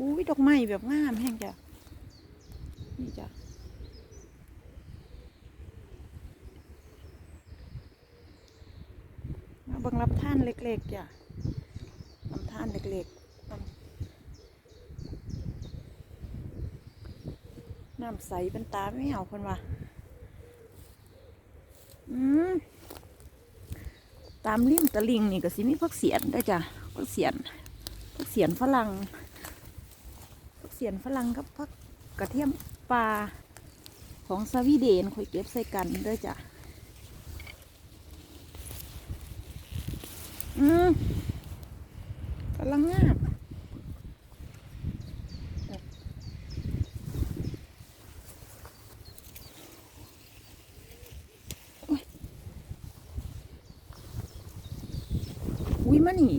อุ้ยดอกไม้แบบงามแห้งจ้ะนี่จ้ะมาบังรับท่านเล็กๆจ้ะลำท่านเล็กๆน้ำใสเป็นตาไม่เอาคนว่าอืมตามริมตะลิงนี่ก็สิมีพักเสียนได้จ้ะพักเสียนพักเสียนฝรั่ง สียนฝรั่งกับพักกระเทียมปลาของสวีเดนคอยเก็บใส่กันด้อจ้ะอืมกำลังงามอุ้ยมานี่